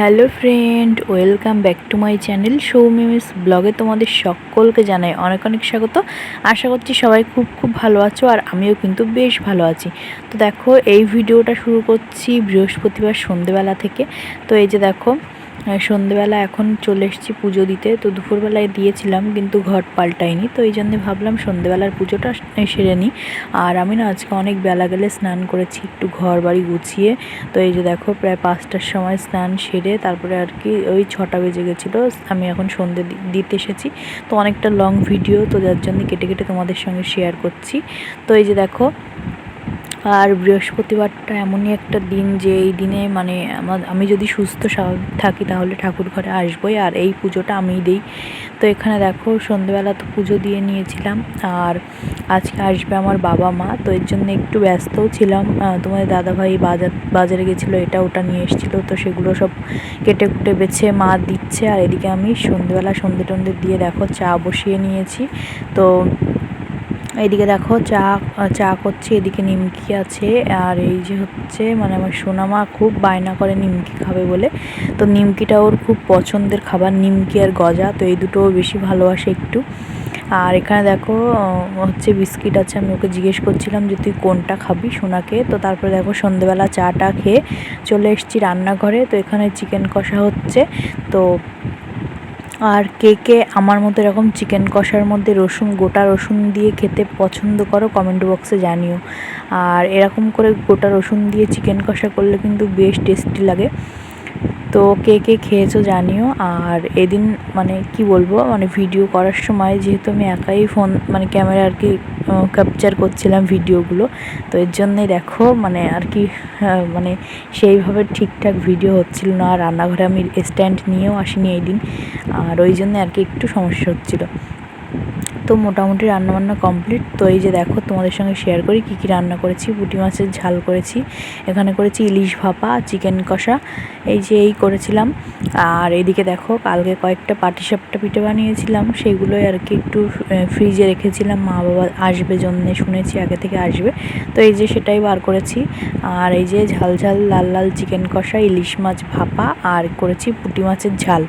Hello friend, welcome back to my channel সৌমিমিস ব্লগে তোমাদের সকলকে জানাই অনেক অনেক স্বাগত। আশা করছি সবাই খুব খুব ভালো আছো আর আমিও কিন্তু বেশ ভালো আছি। তো দেখো, এই ভিডিওটা শুরু করছি বৃহস্পতিবার সন্ধেবেলা থেকে। তো এই যে দেখো সন্ধেবেলা এখন চলে এসেছি পুজো দিতে, তো দুপুরবেলায় দিয়েছিলাম কিন্তু ঘট পাল্টাইনি তো এই জন্যে ভাবলাম সন্ধেবেলার পুজোটা সেরে নিই। আর আমি না আজকে অনেক বেলা গেলে স্নান করেছি, একটু ঘর বাড়ি গুছিয়ে, তো এই যে দেখো প্রায় পাঁচটার সময় স্নান সেরে তারপরে আর কি ওই ছটা বেজে গেছিল, আমি এখন সন্ধে দিতে এসেছি। তো অনেকটা লং ভিডিও তো যার জন্য কেটে কেটে তোমাদের সঙ্গে শেয়ার করছি। তো এই যে দেখো আর বৃহস্পতিবারটা এমনই একটা দিন যে এই দিনে মানে আমার আমি যদি সুস্থ থাকি তাহলে ঠাকুর ঘরে আসবোই, আর এই পুজোটা আমিই দিই। তো এখানে দেখো সন্ধেবেলা তো পুজো দিয়ে নিয়েছিলাম, আর আজকে আসবে আমার বাবা মা, তো এর জন্য একটু ব্যস্তও ছিলাম। তোমাদের দাদাভাই বাজার, বাজারে গেছিল, এটা ওটা নিয়ে এসেছিল, তো সেগুলো সব কেটে কুটে বেছে মা দিচ্ছে, আর এদিকে আমি সন্ধেবেলা সন্ধে টন্ধে দিয়ে দেখো চা বসিয়ে নিয়েছি। তো এদিকে দেখো চা চা করছি, এদিকে নিমকি আছে, আর এই যে হচ্ছে মানে আমার সোনামা খুব বায়না করে নিমকি খাবে বলে। তো নিমকিটা ওর খুব পছন্দের খাবার, নিমকি আর গজা, তো এই দুটো বেশি ভালোবাসে একটু। আর এখানে দেখো হচ্ছে বিস্কিট আছে, আমি ওকে জিজ্ঞেস করছিলাম যে তুই কোনটা খাবি সোনাকে? তো তারপরে দেখো সন্ধেবেলা চাটা খেয়ে চলে এসেছি রান্নাঘরে, তো এখানে চিকেন কষা হচ্ছে। তো আর কে কে আমার মতো এরকম চিকেন কষার মধ্যে রসুন, গোটা রসুন দিয়ে খেতে পছন্দ করো কমেন্ট বক্সে জানিও। আর এরকম করে গোটা রসুন দিয়ে চিকেন কষা করলে কিন্তু বেশ টেস্টি লাগে। তো কে কে খেয়েছো জানিও। আর এদিন মানে কি বলব মানে ভিডিও করার সময় যেহেতু আমি একাই ফোন মানে ক্যামেরা আর কি ক্যাপচার করছিলাম ভিডিওগুলো তো এর জন্যে দেখো মানে আর কি মানে সেইভাবে ঠিকঠাক ভিডিও হচ্ছিল না। আর রান্নাঘরে আমি স্ট্যান্ড নিয়েও আসিনি এই দিন। আর ওই জন্য আর কি একটু সমস্যা হচ্ছিল। তো মোটামুটি রান্নাবান্না কমপ্লিট। তো এই যে দেখো, তোমাদের সঙ্গে শেয়ার করি কী কী রান্না করেছি। পুঁটি মাছের ঝাল করেছি। এখানে করেছি ইলিশ ভাপা, চিকেন কষা। এই যে এই করেছিলাম। আর এদিকে দেখো, কালকে কয়েকটা পাটিসাপটা পিঠে বানিয়েছিলাম। সেগুলোই আর কি একটু ফ্রিজে রেখেছিলাম। মা বাবা আসবে জন্যে শুনেছি, আগে থেকে আসবে। তো এই যে সেটাই বার করেছি। আর এই যে ঝাল ঝাল, লাল লাল চিকেন কষা, ইলিশ মাছ ভাপা আর করেছি পুঁটি মাছের ঝাল।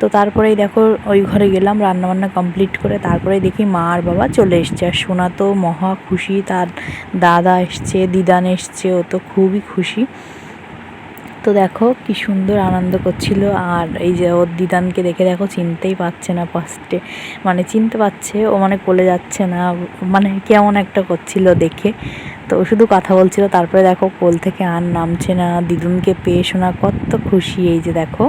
তো তারপরেই দেখো, ওই ঘরে গেলাম, রান্নাবান্না কমপ্লিট করে তারপরে দেখি মা আর বাবা চলে এসছে। আর সোনা তো মহা খুশি, তার দাদা এসছে, দিদান এসছে, ও তো খুবই খুশি। তো দেখো কি সুন্দর আনন্দ করছিল। আর এই যে ওর দিদানকে দেখে দেখো চিনতেই পারছে না ফার্স্টে মানে চিনতে পারছে, ও মানে কোলে যাচ্ছে না মানে কেমন একটা করছিল দেখে। তো শুধু কথা বলছিল, তারপরে দেখো কোল থেকে আর নামছে না। দিদুনকে পেয়ে শোনা কত খুশি, এই যে দেখো।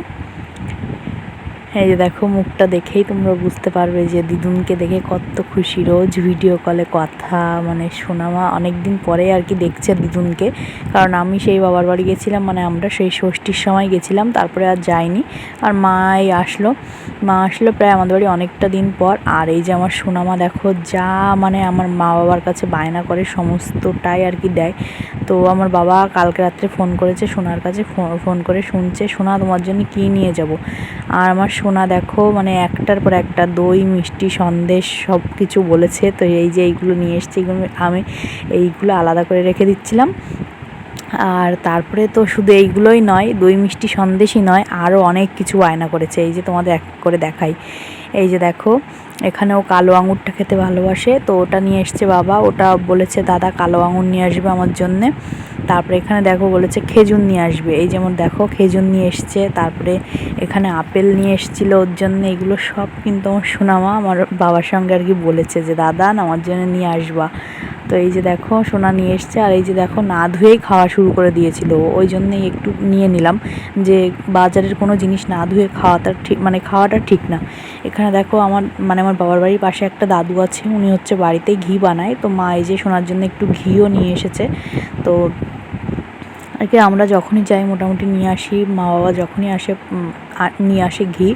এই যে দেখো, মুখটা দেখেই তোমরা বুঝতে পারবে যে দিদুনকে দেখে কত খুশি রোজ ভিডিও কলে কথা মানে সোনামা অনেক দিন পরে আর কি দেখছে দিদুনকে। কারণ আমি সেই বাবার বাড়ি গেছিলাম মানে আমরা সেই ষষ্ঠীর সময় গেছিলাম, তারপরে আর যাইনি। আর মাই আসলো, মা আসলো প্রায় আমাদের বাড়ি অনেকটা দিন পর। আর এই যে আমার সোনামা দেখো, যা মানে আমার মা বাবার কাছে বায়না করে, সমস্তটাই আর কি দেয়। তো আমার বাবা কালকে রাত্রে ফোন করেছে, সোনার কাছে ফোন করে শুনছে, সোনা তোমার জন্য কী নিয়ে যাব? আর আমার সোনা দেখো মানে একটার পর একটা দই, মিষ্টি, সন্দেশ সব কিছু বলেছে। তো এই যে এইগুলো নিয়ে এসছি, এগুলো আমি এইগুলো আলাদা করে রেখে দিচ্ছিলাম। আর তারপরে তো শুধু এইগুলোই নয়, দই, মিষ্টি, সন্দেশই নয় আরও অনেক কিছু বায়না করেছে। এই যে তোমাদের এক করে দেখাই। এই যে দেখো এখানে ও কালো আঙুরটা খেতে ভালোবাসে। তো ওটা নিয়ে এসছে বাবা, ওটা বলেছে, দাদা, কালো আঙুর নিয়ে আসবে আমার জন্যে। তারপরে এখানে দেখো বলেছে খেজুর নিয়ে আসবে। এই যেমন দেখো খেজুর নিয়ে এসছে, তারপরে এখানে আপেল নিয়ে এসেছিল ওর জন্য। এগুলো সব কিন্তু আমার সোনামা আমার বাবার সঙ্গে আর কি বলেছে যে, দাদা, আমার জন্য নিয়ে আসবা। তো এই যে দেখো সোনা নিয়ে এসছে আর এই যে দেখো না ধুয়েই খাওয়া শুরু করে দিয়েছিল। ওই জন্যেই একটু নিয়ে নিলাম যে, বাজারের কোনো জিনিস না ধুয়ে খাওয়াটা ঠিক মানে খাওয়াটা ঠিক না। এখানে দেখো আমার মানে আমার বাবার বাড়ির পাশে একটা দাদু আছে, উনি হচ্ছে বাড়িতে ঘি বানায়। তো মা এই যে শোনার জন্য একটু ঘিও নিয়ে এসেছে। তো আর কি আমরা যখনই যাই মোটামুটি নিয়ে আসি, মা বাবা যখনই আসে নিয়ে আসে ঘি।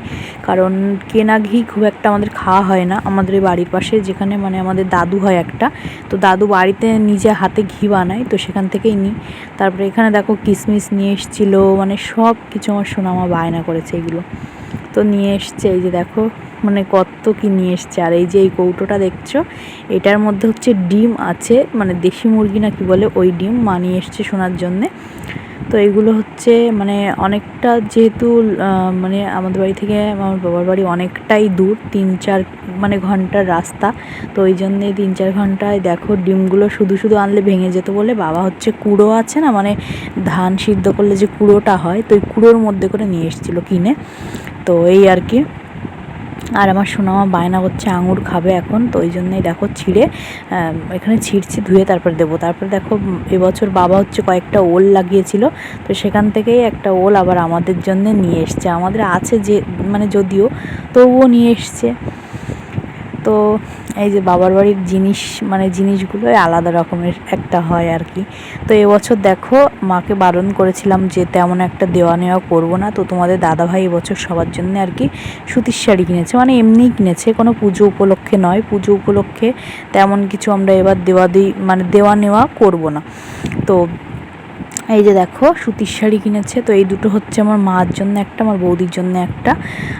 কারণ কেনা ঘি খুব একটা আমাদের খাওয়া হয় না। আমাদের বাড়ির পাশে যেখানে মানে আমাদের দাদু হয় একটা। তো দাদু বাড়িতে নিজে হাতে ঘি বানায়, তো সেখান থেকেই নিই। তারপরে এখানে দেখো কিশমিশ নিয়ে এসেছিল মানে সব কিছু আমার সোনামা বায়না করেছে এগুলো। তো নিয়ে এসছে, এই যে দেখো মানে কত কি নিয়ে এসছে। আর এই যে এই কৌটোটা দেখছ, এটার মধ্যে হচ্ছে ডিম আছে মানে দেশি মুরগি না কি বলে, ওই ডিম মা নিয়ে এসছে শোনার জন্যে। তো এগুলো হচ্ছে মানে অনেকটা যেহেতু মানে আমাদের বাড়ি থেকে, আমার বাবার বাড়ি অনেকটাই দূর, তিন চার মানে ঘণ্টার রাস্তা। তো ওই জন্যে তিন চার ঘন্টায় দেখো ডিমগুলো শুধু শুধু আনলে ভেঙে যেত বলে, বাবা হচ্ছে কুড়ো আছে না মানে ধান সিদ্ধ করলে যে কুড়োটা হয়, তো ওই কুড়োর মধ্যে করে নিয়ে এসেছিল কিনে। তো এই আর কি। আর আমার সোনামা বায়না করছে, আঙুর খাবে এখন, তো ওই জন্যই দেখো ছিঁড়ে এখানে ছিঁড়ছি ধুয়ে তারপর দেবো। তারপর দেখো এবছর বাবা হচ্ছে কয়েকটা ওল লাগিয়েছিল, তো সেখান থেকেই একটা ওল আবার আমাদের জন্য নিয়ে এসছে। আমাদের আছে যে মানে যদিও তবুও নিয়ে এসছে। তো এই যে বাবার বাড়ির জিনিস মানে জিনিসগুলো আলাদা রকমের একটা হয় আর কি। তো এবছর দেখো, মাকে বারণ করেছিলাম যে তেমন একটা দেওয়া নেওয়া করব না। তো তোমাদের দাদাভাই এবছর সবার জন্য আর কি সুতির শাড়ি কিনেছে। মানে এমনিই কিনেছে, কোনো পুজো উপলক্ষে নয়। পুজো উপলক্ষে তেমন কিছু আমরা এবার দেওয়া দিই মানে দেওয়া নেওয়া করব না। তো এই যে দেখো, সুতির শাড়ি কিনেছে। তো এই দুটো হচ্ছে আমার মার জন্য একটা, আমার বৌদির জন্য একটা।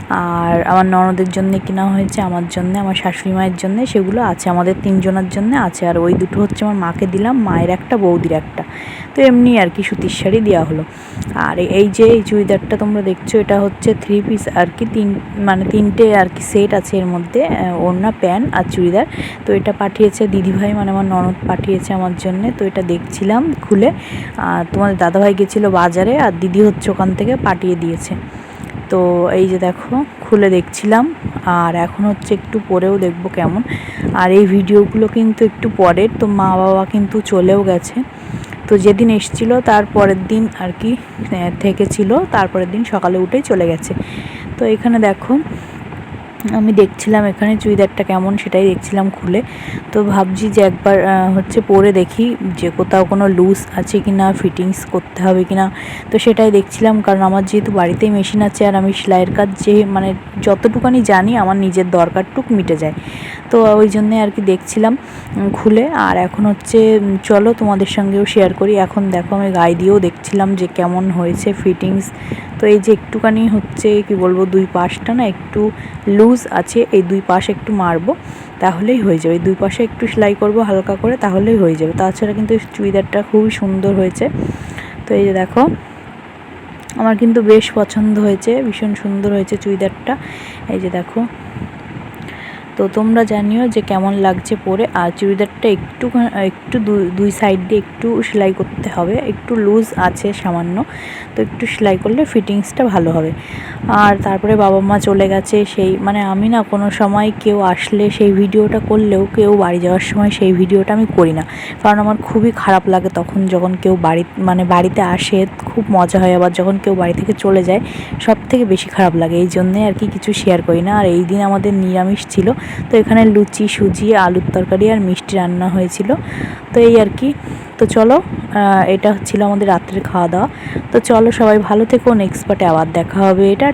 আর আমার ননদের জন্য কেনা হয়েছে, আমার জন্য, আমার শাশুড়ি মায়ের জন্য, সেগুলো আছে, আমাদের তিনজনের জন্য আছে। আর ওই দুটো হচ্ছে আমার মাকে দিলাম, মায়ের একটা, বৌদির একটা। তো এমনি আর কি সুতির শাড়ি দেওয়া হলো। আর এই যে এই চুড়িদারটা তোমরা দেখছ, এটা হচ্ছে থ্রি পিস আর কি, তিন মানে তিনটে আর কি সেট আছে এর মধ্যে ওড়না, প্যান্ট আর চুড়িদার। তো এটা পাঠিয়েছে দিদিভাই মানে আমার ননদ পাঠিয়েছে আমার জন্য। তো এটা দেখছিলাম খুলে। আর তোমাদের দাদাভাই গেছিল বাজারে আর দিদি হচ্ছে ওখান থেকে পাঠিয়ে দিয়েছে। তো এই যে দেখো, খুলে দেখছিলাম আর এখন হচ্ছে একটু পরেও দেখব কেমন। আর এই ভিডিওগুলো কিন্তু একটু পরের, তো মা বাবা কিন্তু চলেও গেছে। তো যেদিন এসছিল তার পরের দিন আর কি থেকেছিল, তারপরের দিন সকালে উঠে চলে গেছে। তো এখানে দেখো আমি দেখছিলাম এখানে চুড়িদারটা কেমন সেটাই দেখছিলাম খুলে। তো ভাবছি যে একবার হচ্ছে পরে দেখি যে কোথাও কোনো লুজ আছে কি না ফিটিংস করতে হবে কি না তো সেটাই দেখছিলাম কারণ আমার যেহেতু বাড়িতেই মেশিন আছে আর আমি সেলাইয়ের কাজ যে মানে যতটুকানি জানি আমার নিজের দরকারটুক মিটে যায়। তো ওই জন্যে আর কি দেখছিলাম খুলে। আর এখন হচ্ছে চলো তোমাদের সঙ্গেও শেয়ার করি। এখন দেখো আমি গায়ে দিয়েও দেখছিলাম যে কেমন হয়েছে ফিটিংস তো এই যে একটুখানি হচ্ছে, কি বলব, দুই পাশটা না একটু লুজ আছে, এই দুই পাশ একটু মারবো, তাহলেই হয়ে যাবে। দুই পাশে একটু সেলাই করব হালকা করে, তাহলেই হয়ে যাবে। তাছাড়া কিন্তু চুড়িদারটা খুবই সুন্দর হয়েছে। তো এই যে দেখো, আমার কিন্তু বেশ পছন্দ হয়েছে, ভীষণ সুন্দর হয়েছে চুড়িদারটা। এই যে দেখো তো তোমরা জানিও যে কেমন লাগছে পরে। আর চুড়িদারটা একটু একটু দুই- সাইড দিয়ে একটু সেলাই করতে হবে। একটু লুজ আছে সামান্য, তো একটু সেলাই করলে ফিটিংসটা ভালো হবে। আর তারপরে বাবা মা চলে গেছে, সেই মানে আমি না কোনো সময় কেউ আসলে সেই ভিডিওটা করলেও কেউ বাড়ি যাওয়ার সময় সেই ভিডিওটা আমি করি না। কারণ আমার খুবই খারাপ লাগে তখন যখন কেউ বাড়ি মানে বাড়িতে আসে, খুব মজা হয়। আবার যখন কেউ বাড়ি থেকে চলে যায় সব থেকে বেশি খারাপ লাগে। এই জন্যে আর কি কিছু শেয়ার করি না। আর এই দিন আমাদের নিরামিষ ছিল তো এখানে লুচি, সুজি, আলুর তরকারি আর মিষ্টি রান্না হয়েছিল। তো এই আর কি। তো চলো এটা ছিল আমাদের রাত্রের খাওয়া দাওয়া। তো চলো সবাই ভালো থেকো নেক্সট পার্টে আবার দেখা হবে। এটা